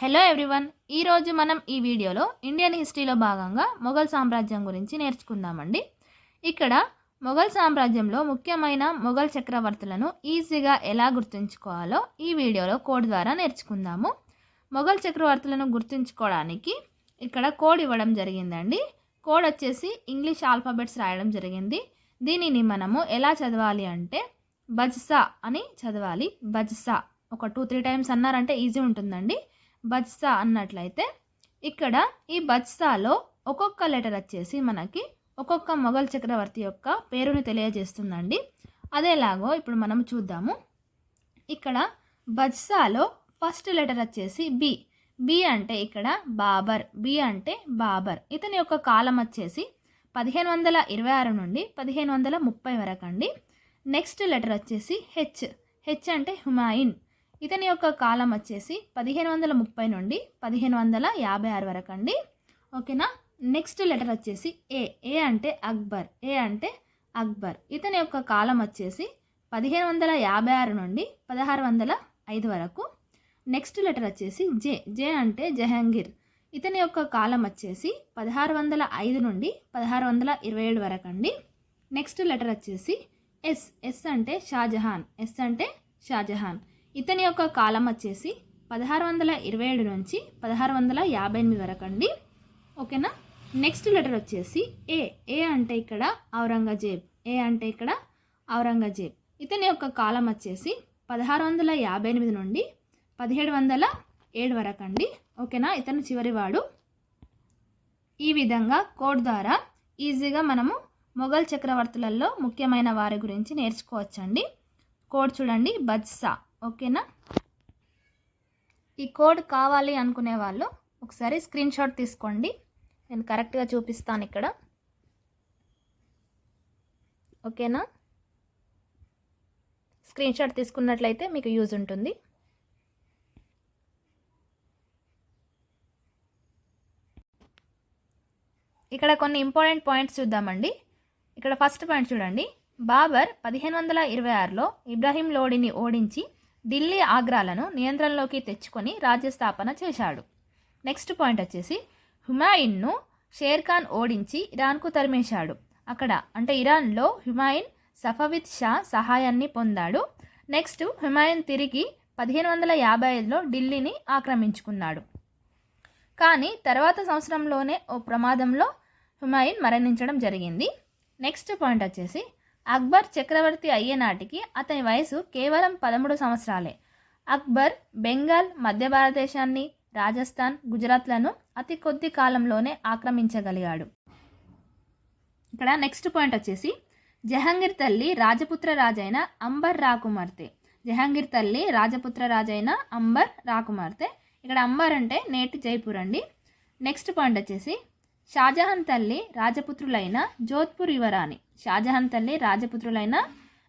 Hello everyone ఈరోజు మనం ఈ వీడియోలో ఇండియన్ హిస్టరీలో భాగంగా మొఘల్ సామ్రాజ్యం గురించి నేర్చుకుందామండి. ఇక్కడ మొఘల్ సామ్రాజ్యంలో ముఖ్యమైన మొఘల్ చక్రవర్తులను ఈజీగా ఎలా గుర్తుంచుకోవాలో ఈ వీడియోలో కోడ్ ద్వారా నేర్చుకుందాము. మొఘల్ చక్రవర్తులను గుర్తుంచుకోవడానికి ఇక్కడ కోడ్ ఇవ్వడం జరిగిందండి. కోడ్ వచ్చేసి ఇంగ్లీష్ ఆల్ఫాబెట్స్ రాయడం జరిగింది. దీనిని మనము ఎలా చదవాలి అంటే బజ్సా అని చదవాలి. బజ్సా ఒక టూ త్రీ టైమ్స్ అన్నారంటే ఈజీ ఉంటుందండి. బజ్సా అన్నట్లయితే ఇక్కడ ఈ బజ్సాలో ఒక్కొక్క లెటర్ వచ్చేసి మనకి ఒక్కొక్క మొఘల్ చక్రవర్తి యొక్క పేరుని తెలియజేస్తుందండి. అదేలాగో ఇప్పుడు మనం చూద్దాము. ఇక్కడ బజ్సాలో ఫస్ట్ లెటర్ వచ్చేసి బి. బి అంటే ఇక్కడ బాబర్ బి అంటే బాబర్. ఇతని యొక్క కాలం వచ్చేసి పదిహేను వందల ఇరవై ఆరు నుండి పదిహేను వందల ముప్పై వరకు అండి. నెక్స్ట్ లెటర్ వచ్చేసి హెచ్. హెచ్ అంటే హుమాయిన్. ఇతని యొక్క కాలం వచ్చేసి పదిహేను వందల ముప్పై నుండి పదిహేను వందల యాభై ఆరు వరకు అండి. ఓకేనా? నెక్స్ట్ లెటర్ వచ్చేసి ఏ ఏ అంటే అక్బర్. ఏ అంటే అక్బర్. ఇతని యొక్క కాలం వచ్చేసి పదిహేను వందల యాభై ఆరు నుండి పదహారు వందల ఐదు వరకు. నెక్స్ట్ లెటర్ వచ్చేసి జే జే అంటే జహాంగీర్. ఇతని యొక్క కాలం వచ్చేసి పదహారు వందల ఐదు నుండి పదహారు వందల ఇరవై ఏడు వరకు అండి. నెక్స్ట్ లెటర్ వచ్చేసి ఎస్ ఎస్ అంటే షాజహాన్. ఎస్ అంటే షాజహాన్. ఇతని యొక్క కాలం వచ్చేసి పదహారు వందల ఇరవై ఏడు నుంచి పదహారు వందల యాభై ఎనిమిది వరకు అండి. ఓకేనా? నెక్స్ట్ లెటర్ వచ్చేసి ఏ ఏ అంటే ఇక్కడ ఔరంగజేబ్. ఏ అంటే ఇక్కడ ఔరంగజేబ్. ఇతని యొక్క కాలం వచ్చేసి పదహారు వందల యాభై ఎనిమిది నుండి పదిహేడు వందల ఏడు వరకు అండి. ఓకేనా? ఇతను చివరివాడు ఈ విధంగా కోడ్ ద్వారా ఈజీగా మనము మొఘల్ చక్రవర్తులలో ముఖ్యమైన వారి గురించి నేర్చుకోవచ్చండి. కోడ్ చూడండి. బజ్సా. ఓకేనా? ఈ కోడ్ కావాలి అనుకునే వాళ్ళు ఒకసారి స్క్రీన్ షాట్ తీసుకోండి. నేను కరెక్ట్గా చూపిస్తాను ఇక్కడ. ఓకేనా? స్క్రీన్ షాట్ తీసుకున్నట్లయితే మీకు యూజ్ ఉంటుంది. ఇక్కడ కొన్ని ఇంపార్టెంట్ పాయింట్స్ చూద్దామండి. ఇక్కడ ఫస్ట్ పాయింట్ చూడండి. బాబర్ పదిహేను వందల ఇరవై ఆరులో ఇబ్రాహీం లోడిని ఓడించి ఢిల్లీ ఆగ్రాలను నియంత్రణలోకి తెచ్చుకొని రాజ్యస్థాపన చేశాడు. నెక్స్ట్ పాయింట్ వచ్చేసి హుమాయిన్ను షేర్ఖాన్ ఓడించి ఇరాన్కు తరిమేశాడు. అక్కడ అంటే ఇరాన్లో హుమాయిన్ సఫవిత్ షా సహాయాన్ని పొందాడు. నెక్స్ట్ హుమాయిన్ తిరిగి పదిహేను వందల యాభై ఐదులో ఢిల్లీని ఆక్రమించుకున్నాడు. కానీ తర్వాత సంవత్సరంలోనే ఓ ప్రమాదంలో హుమాయిన్ మరణించడం జరిగింది. నెక్స్ట్ పాయింట్ వచ్చేసి అక్బర్ చక్రవర్తి అయ్యేనాటికి అతని వయసు కేవలం పదమూడు సంవత్సరాలే. అక్బర్ బెంగాల్ మధ్య భారతదేశాన్ని రాజస్థాన్ గుజరాత్లను అతి కొద్ది కాలంలోనే ఆక్రమించగలిగాడు. ఇక్కడ నెక్స్ట్ పాయింట్ వచ్చేసి జహాంగీర్ తల్లి రాజపుత్ర రాజైన అంబర్ రాకుమార్తె. జహాంగీర్ తల్లి రాజపుత్ర రాజైన అంబర్ రాకుమార్తె. ఇక్కడ అంబర్ అంటే నేటి జైపూర్ అండి. నెక్స్ట్ పాయింట్ వచ్చేసి షాజహాన్ తల్లి రాజపుత్రులైన జోధ్పూర్ యువరాణి. షాజహాన్ తల్లి రాజపుత్రులైన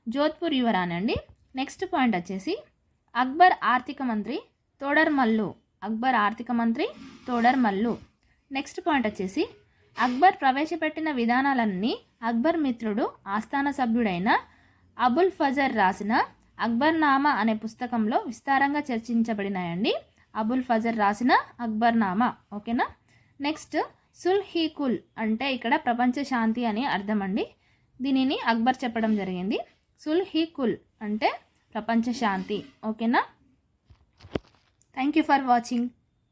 జోధ్పూర్ యువరానండి అండి నెక్స్ట్ పాయింట్ వచ్చేసి అక్బర్ ఆర్థిక మంత్రి తోడర్ మల్లు. అక్బర్ ఆర్థిక మంత్రి తోడర్ మల్లు. నెక్స్ట్ పాయింట్ వచ్చేసి అక్బర్ ప్రవేశపెట్టిన విధానాలన్నీ అక్బర్ మిత్రుడు ఆస్థాన సభ్యుడైన అబుల్ ఫజర్ రాసిన అక్బర్ నామా అనే పుస్తకంలో విస్తారంగా చర్చించబడినాయండి. అబుల్ ఫజర్ రాసిన అక్బర్ నామా ఓకేనా? నెక్స్ట్ సుల్ కుల్ అంటే ఇక్కడ ప్రపంచ శాంతి అని అర్థం అండి దీనిని అక్బర్ చెప్పడం జరిగింది. సుల్ హీ కుల్ అంటే ప్రపంచ శాంతి. ఓకేనా? Thank you for watching